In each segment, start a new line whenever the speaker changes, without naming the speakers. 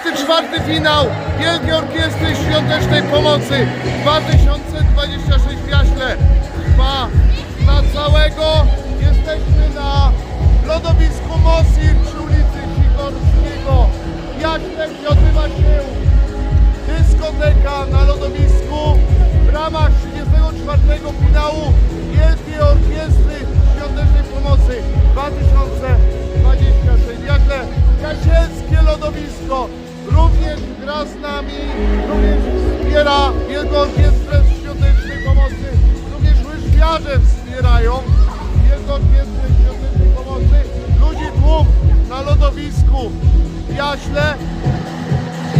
34 finał Wielkiej Orkiestry Świątecznej Pomocy 2026 w Jaśle. Trwa na całego. Jesteśmy na lodowisku Mosir przy ulicy Sikorskiego. W Jaśle, odbywa się dyskoteka na lodowisku w ramach 34 finału Wielkiej Orkiestry Świątecznej Pomocy 2026. Jakże Jasielskie lodowisko lodowisku w Jaśle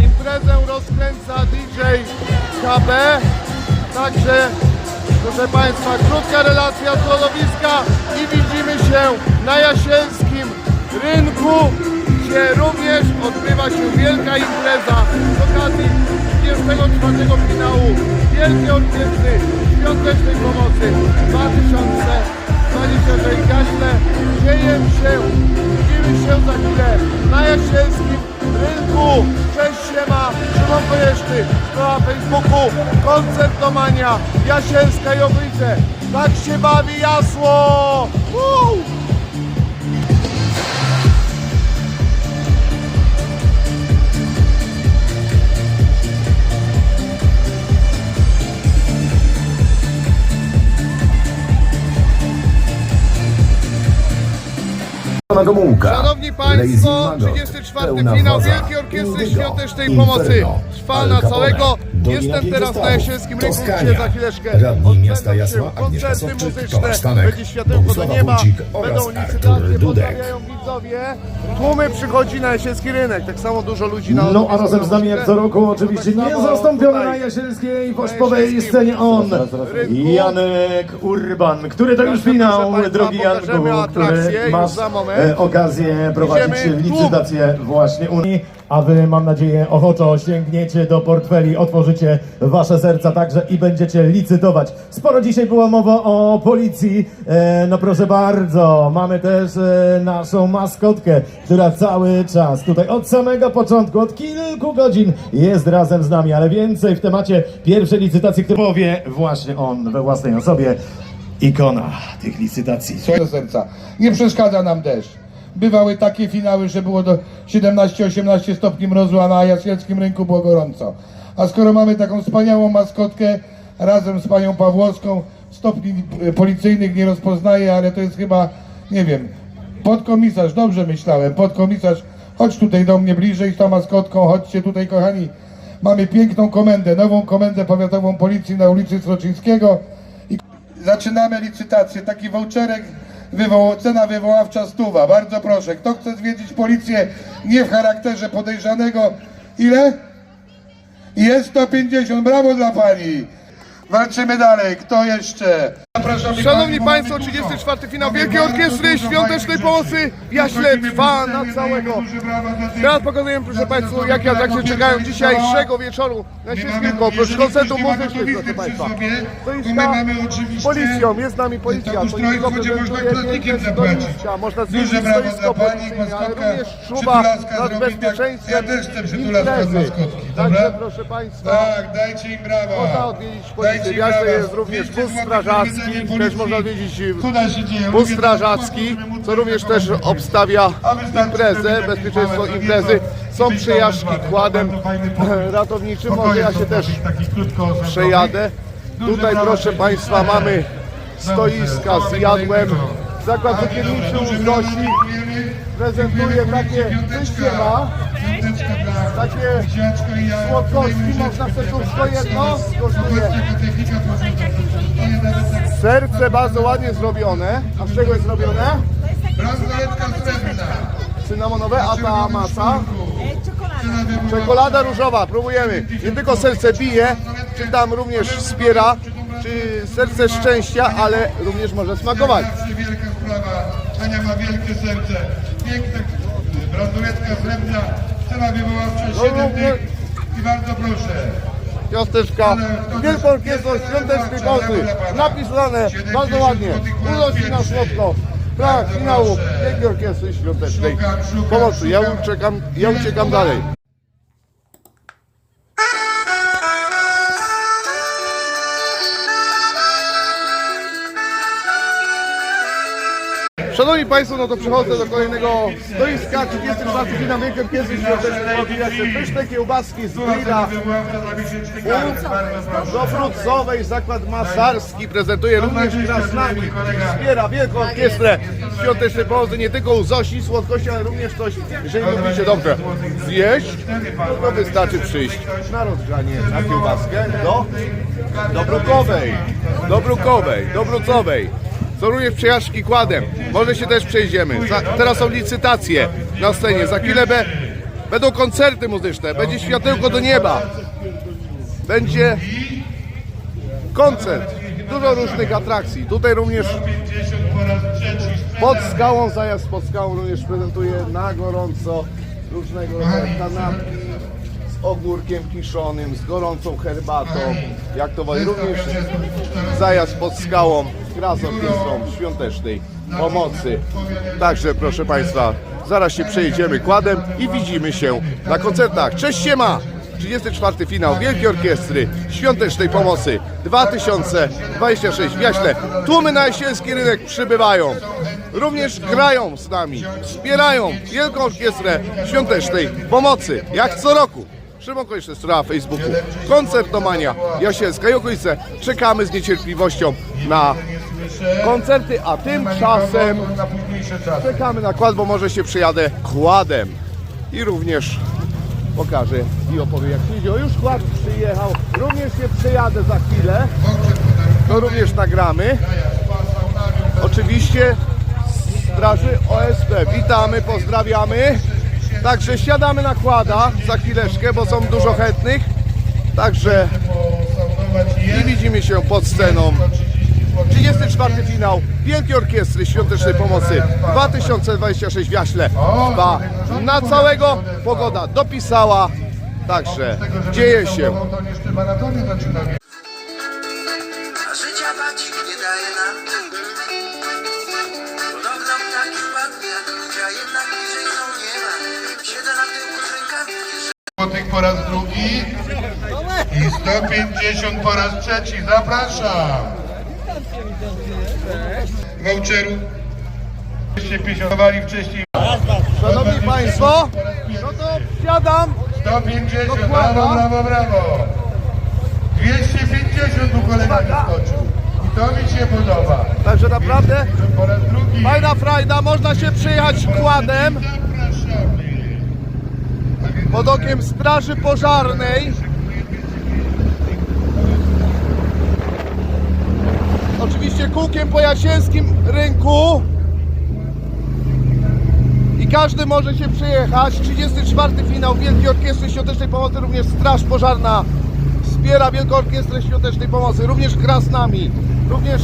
imprezę rozkręca DJ KB. Także, proszę Państwa, krótka relacja z lodowiska i widzimy się na Jasielskim Rynku, gdzie również odbywa się wielka impreza z okazji 24 finału. Wielkiej Orkiestry Świątecznej Pomocy koncertomania, Jasielska i okolice. Tak się bawi jasło! Woo! Szanowni Państwo,
Magot,
34
Pełna
finał Wielkiej Orkiestry Świątecznej Pomocy trwa na całego.
Dolina
Jestem teraz na Jasielskim Rynku, gdzie
Toskania,
za chwileczkę
Radni Miasta Jasła, Agnieszka
koncerty
Sobczyk,
muzyczne,
Tomasz Stanek,
będzie światełko do
Bogusława
będą
oraz Artur Dudek.
widzowie. Tłumy przychodzi na Jasielski Rynek, tak samo dużo ludzi na
No a razem z nami jak co roku oczywiście niezastąpiony na jasielskiej
Jasielskim
scenie on. Janek Urban, który to już finał, drogi Janku, który masz e, okazję prowadzić licytację właśnie Unii. A wy, mam nadzieję, ochoczo sięgniecie do portfeli, otworzycie wasze serca także i będziecie licytować. Sporo dzisiaj była mowa o policji. E, no proszę bardzo, mamy też e, naszą maskotkę, która cały czas tutaj od samego początku, od kilku godzin jest razem z nami, ale więcej w temacie pierwszej licytacji, który powie właśnie on we własnej osobie. Ikona tych licytacji.
serca. Nie przeszkadza nam deszcz. Bywały takie finały, że było do 17-18 stopni mrozu, a na Jasielskim Rynku było gorąco. A skoro mamy taką wspaniałą maskotkę razem z panią Pawłowską, stopni policyjnych nie rozpoznaję, ale to jest chyba, nie wiem, podkomisarz, dobrze myślałem, podkomisarz, chodź tutaj do mnie bliżej z tą maskotką, chodźcie tutaj kochani. Mamy piękną komendę, nową komendę powiatową policji na ulicy Sroczyńskiego. I Zaczynamy licytację. Taki voucherek, wywoł, cena wywoławcza stuwa. Bardzo proszę. Kto chce zwiedzić policję nie w charakterze podejrzanego? Ile? Jest 150. Brawo dla pani. Walczymy dalej. Kto jeszcze? Zapraszamy
Szanowni Państwo,
Moniku.
34 finał Wielkiej Orkiestry Świątecznej Pomocy w Jaśle trwa na całego. Teraz pokazujemy, proszę Państwa,
które
atrakcje czekają. 3 wieczoru na
mamy-
Oprócz koncertu muzycznych, proszę Państwa. To jest z policją, jest z nami policja. Policja prezentuje piękne stoiska, Można
Duże
zwiedzić stoisko policyjne, ale również czuwa nad bezpieczeństwem imprezy. Także proszę Państwa,
Tak, dajcie im brawa.
Można odwiedzić policję. W jest również bus strażacki, też można odwiedzić bus strażacki, co również też obstawia imprezę, bezpieczeństwo imprezy. Są przejażdżki kładem ratowniczym, może ja się też przejadę. Tutaj proszę Państwa mamy stoiska z jadłem. Zakład cukierniczy u Zosi prezentuje takie wyjściema, takie słodkości, można serduszko jedno, kosztuje serce bardzo ładnie zrobione. A z czego jest zrobione?
Bransoletka srebrna.
Cynamonowe, a ta masa?
Czekolada.
Czekolada różowa, próbujemy. Nie tylko serce bije, czy tam również wspiera, czy serce szczęścia, ale również może smakować.
Wielka sprawa. Ania ma wielkie serce. Piękna bransoletka srebrna. Cena wywoławcza
No,
7
no,
dych. I bardzo proszę.
ciasteczka, Wielką Orkiestrą Świątecznej Pomocy. Napisane bardzo ładnie. Urosi na słodko. Tak, finału Wielkiej Orkiestry Świątecznej Pomocy. Ja uciekam, ja uciekam dalej. Szanowni Państwo, no to przechodzę do kolejnego stoiska. 34 finał Wielkiej Orkiestry Świątecznej Pomocy. Pyszne kiełbaski z grilla. Do Frucowej Zakład Masarski prezentuje również krasnami. Wspiera Wielką Orkiestrę Świątecznej Pomocy nie tylko u Zosi, słodkości, ale również coś, jeżeli lubicie dobrze zjeść, to wystarczy przyjść na rozgrzanie, na kiełbaskę do, do Brukowej, do Brukowej, do. Również przejażdżki kładem. Może się też przejdziemy. Za, teraz są licytacje na scenie. Za chwilę be, będą koncerty muzyczne. Będzie światełko do nieba. Będzie koncert. Dużo różnych atrakcji. Tutaj również pod skałą, zajazd pod skałą również prezentuje na gorąco różnego rodzaju kanapki z ogórkiem kiszonym, z gorącą herbatą. Jak to woli. Również zajazd pod skałą z orkiestrą świątecznej pomocy. Także proszę Państwa, zaraz się przejedziemy kładem i widzimy się na koncertach. Cześć siema! 34 finał Wielkiej Orkiestry Świątecznej Pomocy 2026 w Jaśle. Tłumy na jesienski rynek przybywają. Również grają z nami, wspierają Wielką Orkiestrę Świątecznej Pomocy, jak co roku. Szymon Konieczny, strona Facebooku, koncertomania Jasielska i okolice. Czekamy z niecierpliwością na koncerty, a tymczasem czekamy na kład, bo może się przyjadę kładem i również pokażę i opowiem jak się idzie. O, już kład przyjechał, również się przyjadę za chwilę, to również nagramy. Oczywiście Straży OSP, witamy, pozdrawiamy. Także siadamy na kłada za chwileczkę, bo są dużo chętnych. Także i widzimy się pod sceną 34 finał Wielkiej Orkiestry Świątecznej Pomocy 2026 w Jaśle. Dwa na całego pogoda dopisała, także dzieje się.
Życia bacik nie daje nam Podobno ptaki a jednak bliżej są nieba Siedzę na tyłku z rękami
Złotych po raz drugi i 150 po raz trzeci. Zapraszam. Voucheru 250 wcześniej.
Szanowni Państwo, no to wsiadam.
150,
Dokładnie.
brawo, brawo, brawo. 250 u kolega wyskoczył. I to mi się podoba.
Także naprawdę
Po raz drugi.
fajna frajda, można się przejechać kładem
Zapraszamy.
pod okiem Straży Pożarnej. Oczywiście kółkiem po jasielskim rynku. I każdy może się przejechać. 34 finał Wielkiej Orkiestry Świątecznej Pomocy, również Straż Pożarna wspiera Wielką Orkiestrę Świątecznej Pomocy, również gra z nami, również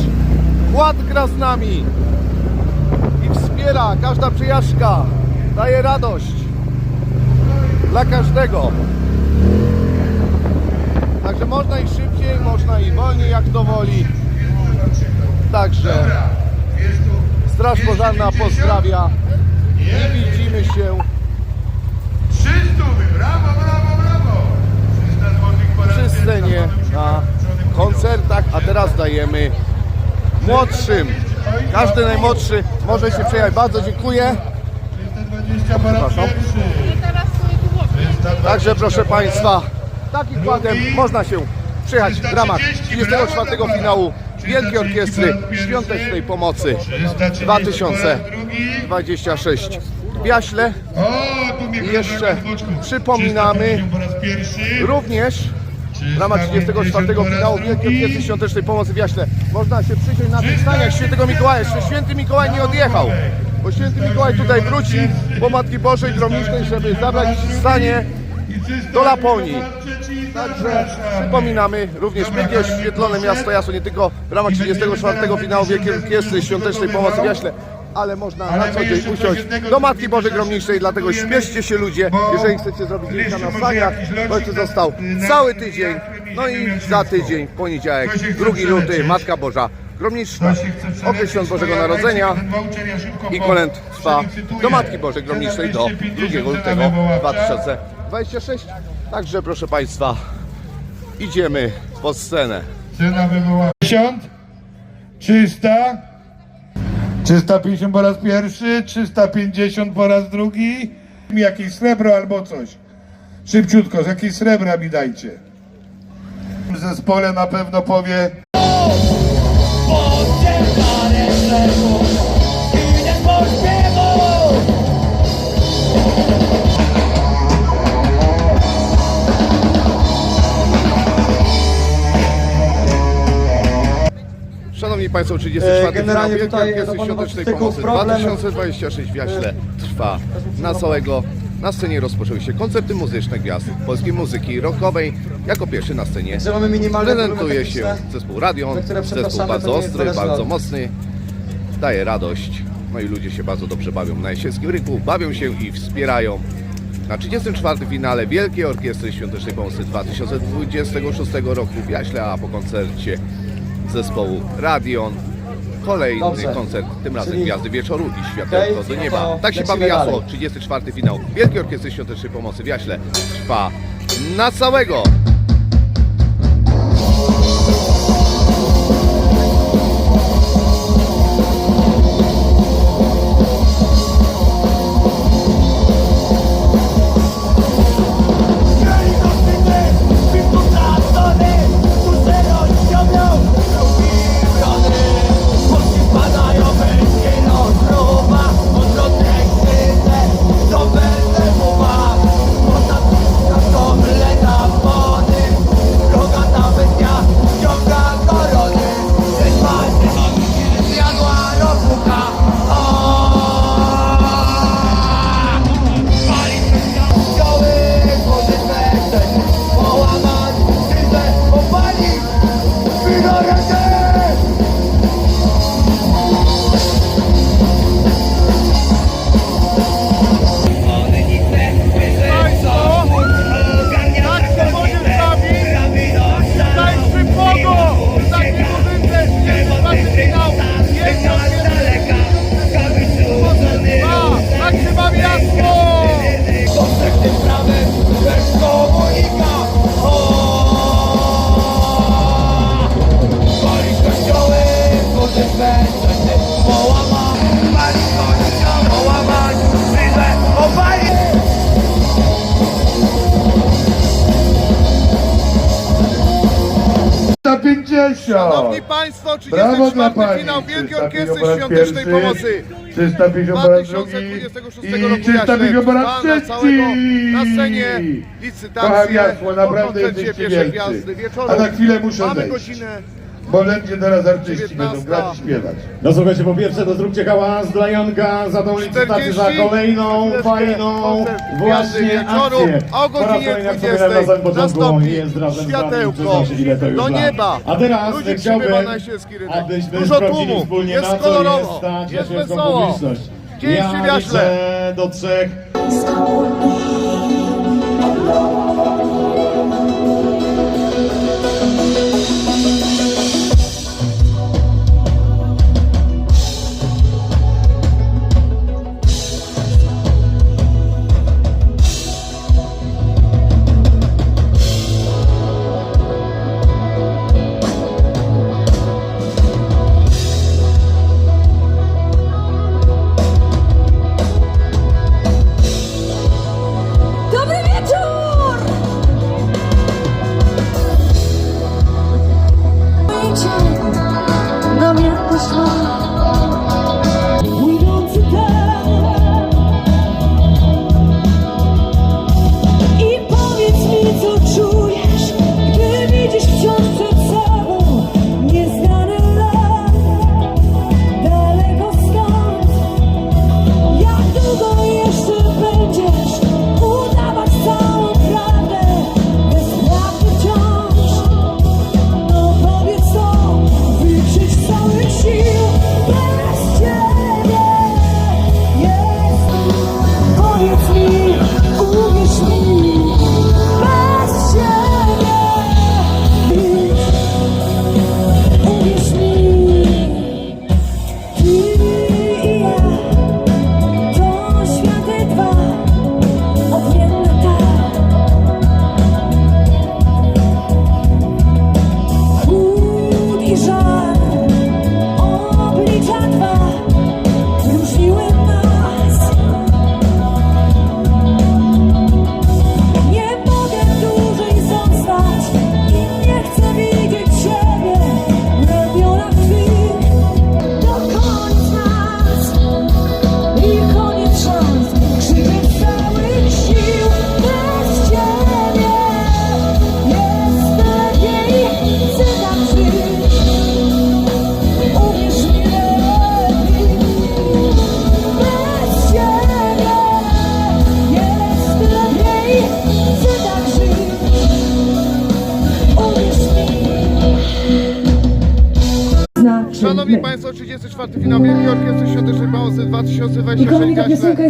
Władz gra z nami i wspiera każda przejażdżka, daje radość dla każdego. Także można i szybciej, można i wolniej, jak to woli. Także Straż Pożarna pozdrawia i widzimy się
300, brawo, brawo, brawo. 300 złotych
przy scenie na koncertach, a teraz dajemy młodszym. Każdy najmłodszy może się przejechać. Bardzo dziękuję.
320 po raz
Przepraszam.
pierwszy.
Teraz tu było.
320
Także proszę Państwa, takim kładem można się przejechać w ramach 34 finału Wielkiej Orkiestry Świątecznej Pomocy 2026 w Jaśle. I jeszcze przypominamy
350 po raz pierwszy.
Również w ramach 34 finału Wielkiej Orkiestry Świątecznej Pomocy w Jaśle można się przysiąść na tych staniach Świętego Mikołaja. Jeszcze Święty Mikołaj nie odjechał, bo Święty Mikołaj tutaj wróci po Matki Bożej Gromnicznej, żeby zabrać stanie do Laponii. Także przypominamy również pięknie oświetlone miasto Jasło, nie tylko w ramach 34 finału Wielkiej Orkiestry Świątecznej Pomocy w Jaśle, ale można na co dzień usiąść do Matki Bożej
że
Gromniczej, dlatego śpieszcie się ludzie, jeżeli chcecie zrobić
jeszcze
na saniach, bo jeszcze został cały tydzień, no i za tydzień, w poniedziałek,
Kto się chce
2 luty? Matka Boża Gromniczna, okres Świąt Bożego Narodzenia i kolęd trwa do Matki Bożej Gromniczej do
250
2 lutego
cena wywoławcza.
2026. Także proszę Państwa, idziemy pod scenę.
Cena wywoła 50, 300, 350 po raz pierwszy, 350 po raz drugi. Jakieś srebro albo coś. Szybciutko, jakieś srebra mi dajcie. W zespole na pewno powie
Szanowni Państwo, 34
E, generalnie
finał
tutaj
Wielkiej
do
Orkiestry Świątecznej Pomocy
problem.
2026 w Jaśle trwa na całego. Na scenie rozpoczęły się koncerty muzyczne gwiazd polskiej muzyki rockowej. Jako pierwszy na scenie
Że mamy minimalne
prezentuje
problemy
się
techniczne,
zespół Radion,
za które
zespół
przepraszamy,
bardzo
to nie jest
ostry, bardzo mocny, daje radość. No i ludzie się bardzo dobrze bawią na jesienskim rynku, bawią się i wspierają. Na 34. finale Wielkiej Orkiestry Świątecznej Pomocy 2026 roku w Jaśle, a po koncercie zespołu Radion kolejny
Dobrze.
koncert, tym razem
Czyli-
Gwiazdy Wieczoru i Światełko
Okej,
do nieba.
to
Tak się bawi jasło.
dalej.
34. finał Wielkiej Orkiestry Świątecznej Pomocy w Jaśle trwa na całego.
Brawo dla
34.
pani.
finał Wielkiej
350
Orkiestry
po
Świątecznej Pomocy
350 po raz drugi
2026
i
roku w
350 po raz
Jaśle. Trwa na całego na scenie
Kocham
licytacje
jasło,
po
naprawdę
koncercie
jesteście
pierwszej gwiazdy
wielcy.
wieczoru.
A na chwilę muszę
Mamy
zejść.
godzinę
Bo będzie teraz artyści
19.
będą grać i śpiewać.
No słuchajcie, po pierwsze to zróbcie hałas dla Janka za tą licytację, za
40,
kolejną fajną właśnie akcję.
o godzinie
kolejny, jak
20
wspominałem na samym początku,
nastąpi światełko do nieba.
A teraz
Ludzi
chciałbym, abyśmy
Dużo tłumu,
wspólnie
jest
na co
kolorowo,
jest stać
jest wesoło.
publiczność. Ja liczę do trzech.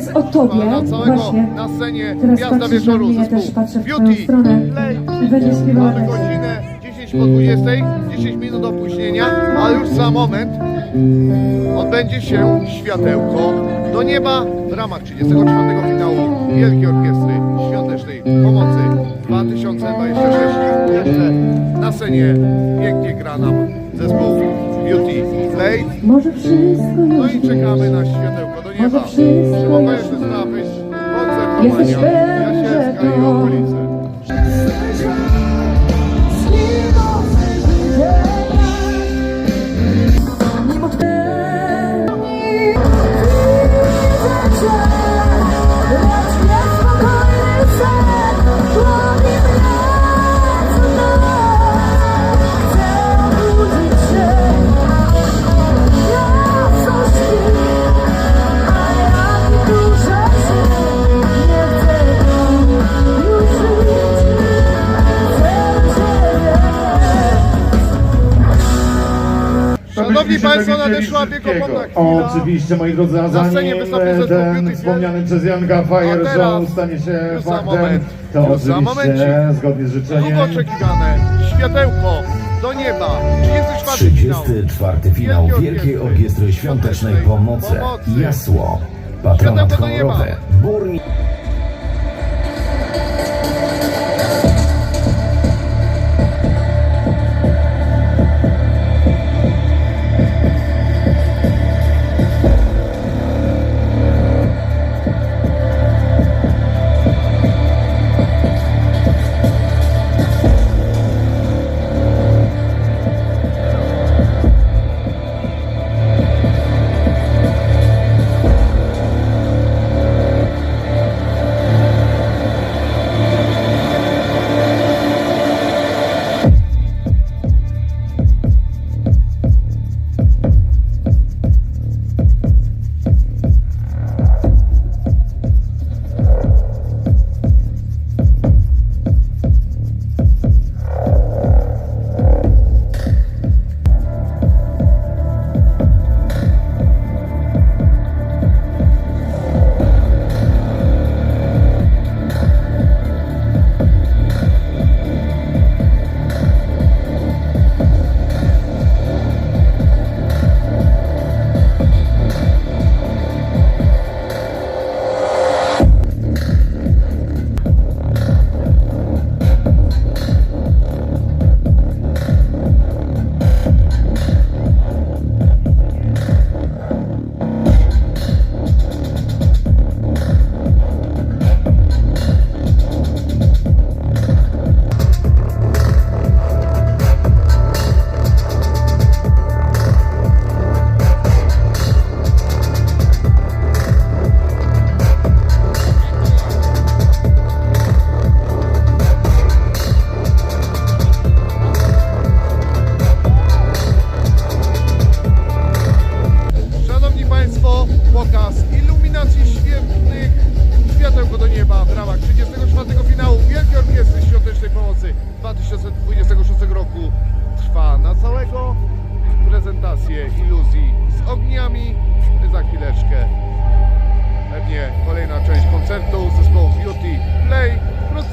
Jest o tobie, właśnie.
na scenie
Teraz patrzysz
Wieczoru
na mnie, też patrzę w twoją
Beauty
stronę. Będzie śpiewała
godzinę 10 po 20, 10 minut opóźnienia, a już za moment odbędzie się światełko do nieba w ramach 34 finału Wielkiej Orkiestry Świątecznej Pomocy 2026. Jeszcze na scenie pięknie gra nam zespół Beauty
wszystko
No i czekamy na światełko do nieba.
Może wszystko
Szymon
już
Konieczny Strapyś, koncert Romania, Jasielska i okolice.
Oczywiście, moi drodzy, a zanim
zespół
ten wspomniany przez Janka Fire Show stanie się faktem, to oczywiście zgodnie z życzeniem
Długo oczekiwane światełko do nieba. 34 finał.
34 finał Wielkiej Orkiestry Świątecznej Pomocy. Jasło. Patronat honorowy. Burmi...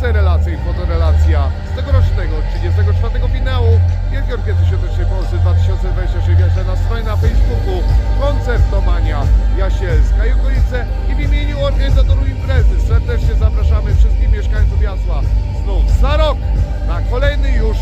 Rocznice relacji i fotorelacja z tegorocznego 34. finału Wielkiej Orkiestry Świątecznej Polscy 2023 wieczne na stronie na Facebooku Koncertomania Jasielska i okolice i w imieniu organizatorów imprezy serdecznie zapraszamy wszystkich mieszkańców Jasła znów za rok na kolejny już